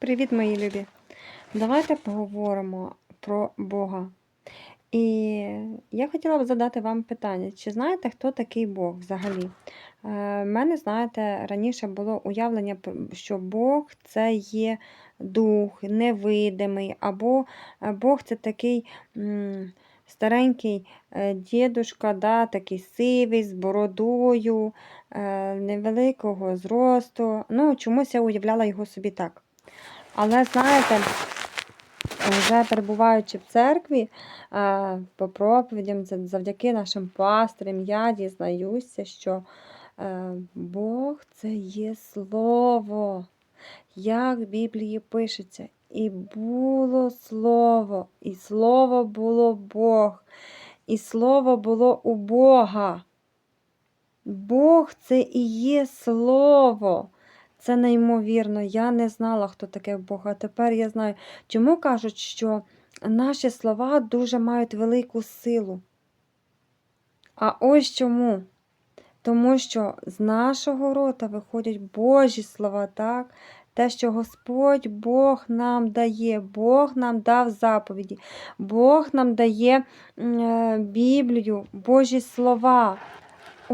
Привіт, мої любі! Давайте поговоримо про Бога. І я хотіла б задати вам питання: чи знаєте, хто такий Бог взагалі? У мене, знаєте, раніше було уявлення, що Бог це є дух невидимий, або е, Бог це такий старенький е, дідушка, да, такий сивий, з бородою, е, невеликого зросту. Ну, чомусь я уявляла його собі так. Але знаєте, вже перебуваючи в церкві, е, по проповідям, за- завдяки нашим пастирям, я дізнаюся, що е, Бог це є Слово. Як в Біблії пишеться, і було Слово, і Слово було Бог, і Слово було у Бога. Бог це і є Слово. Це неймовірно. Я не знала, хто таке Бог, а тепер я знаю. Чому кажуть, що наші слова дуже мають велику силу? А ось чому? Тому що з нашого рота виходять Божі слова, так? Те, що Господь Бог нам дає, Бог нам дав заповіді, Бог нам дає е, Біблію, Божі слова.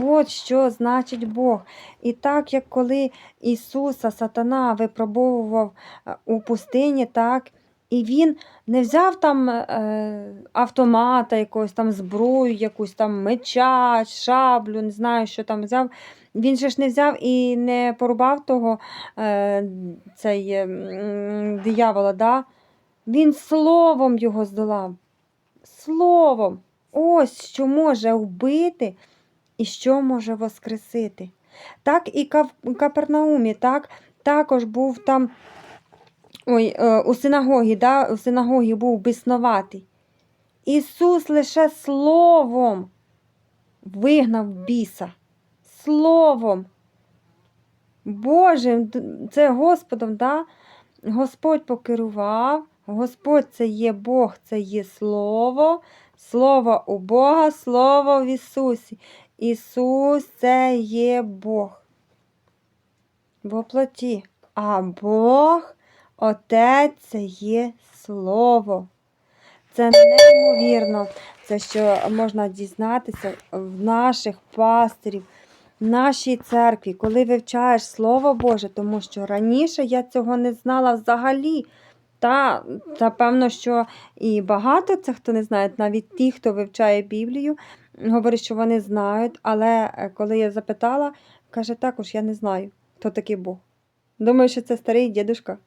От що значить Бог. І так як коли Ісуса Сатана випробовував е, у пустині, так, і він не взяв там е, автомата, якогось там зброю, якусь там меча, шаблю, не знаю, що там взяв. Він же ж не взяв і не порубав того е, цей е, диявола. Да? Він словом його здолав. Словом. Ось що може вбити і що може воскресити. Так і Капернаумі, так, також був там ой, е, у синагогі, да, у синагогі був біснуватий. Ісус лише словом вигнав біса. Словом. Божим, це Господом, да? Господь покерував, Господь це є Бог, це є Слово, Слово у Бога, Слово в Ісусі. Ісус це є Бог. В оплоті. А Бог, Отець це є Слово. Це неймовірно, це що можна дізнатися в наших пастирів, в нашій церкві, коли вивчаєш Слово Боже, тому що раніше я цього не знала взагалі. Та, та певно, що і багато це хто не знає, навіть ті, хто вивчає Біблію, говорять, що вони знають, але е, коли я запитала, каже, також я не знаю, хто такий Бог. Думаю, що це старий дідушка.